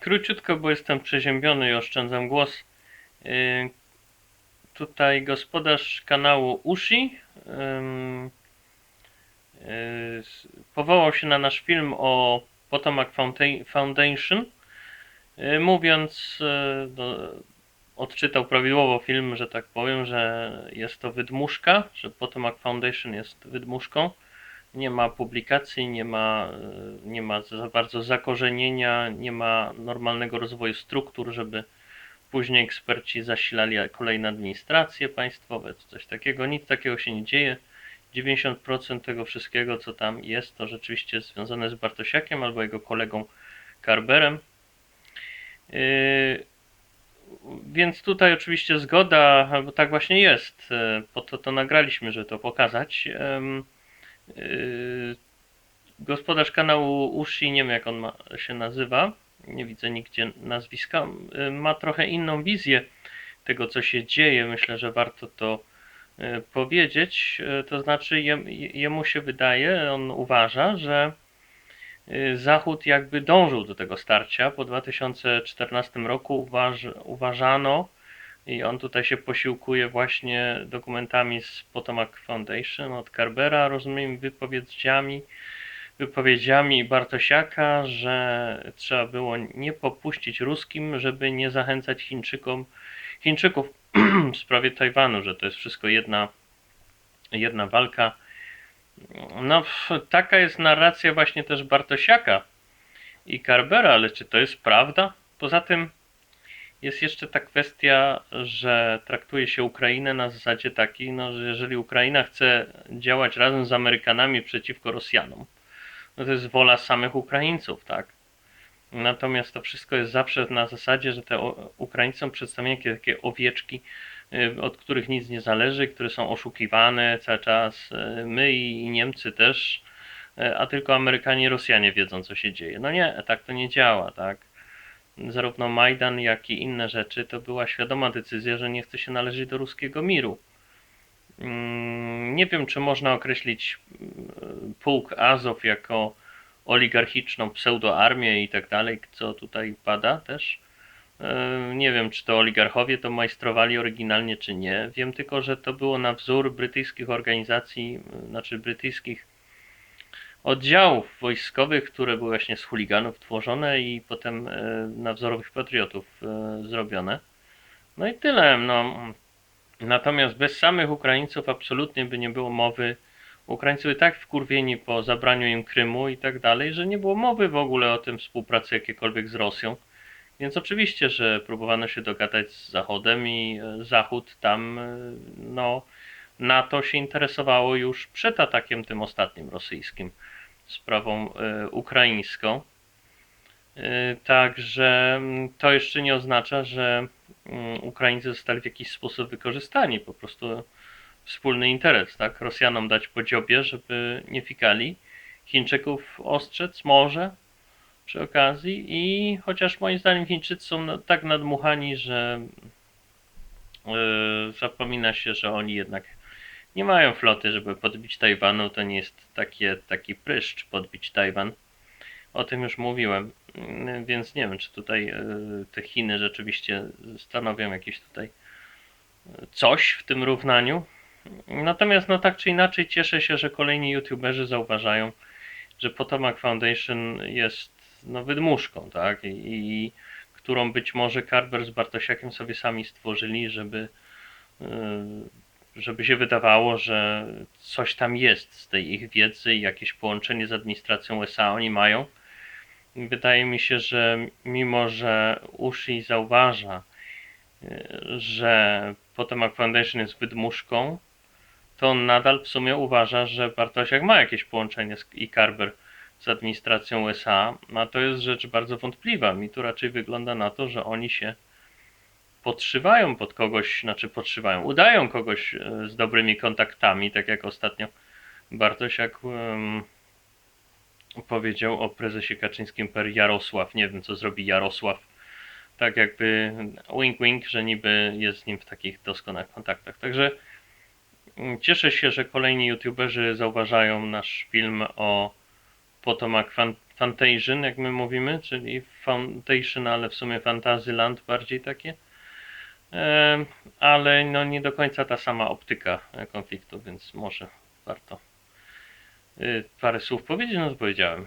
Króciutko, bo jestem przeziębiony i oszczędzam głos. Yy, Tutaj gospodarz kanału Ushi s- powołał się na nasz film o Potomac Foundation, yy, mówiąc, no, odczytał prawidłowo film, że tak powiem, że jest to wydmuszka, że Potomac Foundation jest wydmuszką. Nie ma publikacji, nie ma, yy, nie ma za bardzo zakorzenienia, nie ma normalnego rozwoju struktur, żeby później eksperci zasilali kolejne administracje państwowe, coś takiego. Nic takiego się nie dzieje. 90% tego wszystkiego, co tam jest, to rzeczywiście związane z Bartosiakiem albo jego kolegą Karberem. Yy, Więc tutaj oczywiście zgoda, bo tak właśnie jest. yy, Po to to nagraliśmy, żeby to pokazać. Yy, Gospodarz kanału Ushi, nie wiem jak on ma, się nazywa, nie widzę nigdzie nazwiska, y, ma trochę inną wizję tego, co się dzieje. Myślę, że warto to y, powiedzieć. To znaczy, jem- jemu się wydaje, on uważa, że Zachód jakby dążył do tego starcia. Po 2014 roku uważ, uważano, i on tutaj się posiłkuje właśnie dokumentami z Potomac Foundation od Carbera, rozumiem, wypowiedziami wypowiedziami Bartosiaka, że trzeba było nie popuścić ruskim, żeby nie zachęcać Chińczykom, Chińczyków w sprawie Tajwanu, że to jest wszystko jedna, jedna walka. No, taka jest narracja właśnie też Bartosiaka i Carbera, ale czy to jest prawda? Poza tym jest jeszcze ta kwestia, że traktuje się Ukrainę na zasadzie takiej, no, że jeżeli Ukraina chce działać razem z Amerykanami przeciwko Rosjanom, no to jest wola samych Ukraińców, tak? Natomiast to wszystko jest zawsze na zasadzie, że te przedstawieni jak takie owieczki, y, od których nic nie zależy, które są oszukiwane cały czas. y, My i Niemcy też, y, a tylko Amerykanie i Rosjanie wiedzą, co się dzieje. No nie, tak to nie działa, tak? Zarówno Majdan, jak i inne rzeczy to była świadoma decyzja, że nie chce się należeć do ruskiego miru. Mm, Nie wiem, czy można określić mm, pułk Azow jako oligarchiczną pseudoarmię i tak dalej, co tutaj pada też. E, Nie wiem, czy to oligarchowie to majstrowali oryginalnie, czy nie. Wiem tylko, że to było na wzór brytyjskich organizacji, znaczy brytyjskich oddziałów wojskowych, które były właśnie z chuliganów tworzone i potem e, na wzorowych patriotów e, zrobione. No i tyle. No. Natomiast bez samych Ukraińców absolutnie by nie było mowy. Ukraińcy byli tak wkurwieni po zabraniu im Krymu i tak dalej, że nie było mowy w ogóle o tym współpracy jakiekolwiek z Rosją. Więc oczywiście, że próbowano się dogadać z Zachodem i e, Zachód tam, no, NATO się interesowało już przed atakiem tym ostatnim rosyjskim, sprawą e, ukraińską. E, Także to jeszcze nie oznacza, że Ukraińcy zostali w jakiś sposób wykorzystani. Po prostu wspólny interes, tak? Rosjanom dać po dziobie, żeby nie fikali. Chińczyków ostrzec może przy okazji i chociaż moim zdaniem Chińczycy są tak nadmuchani, że yy, zapomina się, że oni jednak nie mają floty, żeby podbić Tajwanu. To nie jest takie, taki pryszcz podbić Tajwan. O tym już mówiłem, Yy, więc nie wiem, czy tutaj yy, te Chiny rzeczywiście stanowią jakieś tutaj yy, coś w tym równaniu. Natomiast no tak czy inaczej cieszę się, że kolejni youtuberzy zauważają, że Potomac Foundation jest no, wydmuszką, tak? I, i którą być może Carver z Bartosiakiem sobie sami stworzyli, żeby, yy, żeby się wydawało, że coś tam jest z tej ich wiedzy i jakieś połączenie z administracją USA oni mają. Wydaje mi się, że mimo, że Ushi zauważa, yy, że Potomac Foundation jest wydmuszką, to on nadal w sumie uważa, że Bartosiak ma jakieś połączenie z, i Carver z administracją USA, a to jest rzecz bardzo wątpliwa. Mi tu raczej wygląda na to, że oni się podszywają pod kogoś, znaczy podszywają, udają kogoś e, z dobrymi kontaktami, tak jak ostatnio Bartosiak em, powiedział o prezesie Kaczyńskim per Jarosław. Nie wiem, co zrobi Jarosław. Tak jakby wink wink, że niby jest z nim w takich doskonałych kontaktach. Także cieszę się, że kolejni youtuberzy zauważają nasz film o Potomac Fan- Fantasion, jak my mówimy, czyli Foundation, ale w sumie Fantasyland bardziej takie. Ale no nie do końca ta sama optyka e, konfliktu, więc może warto y, parę słów powiedzieć, no to powiedziałem.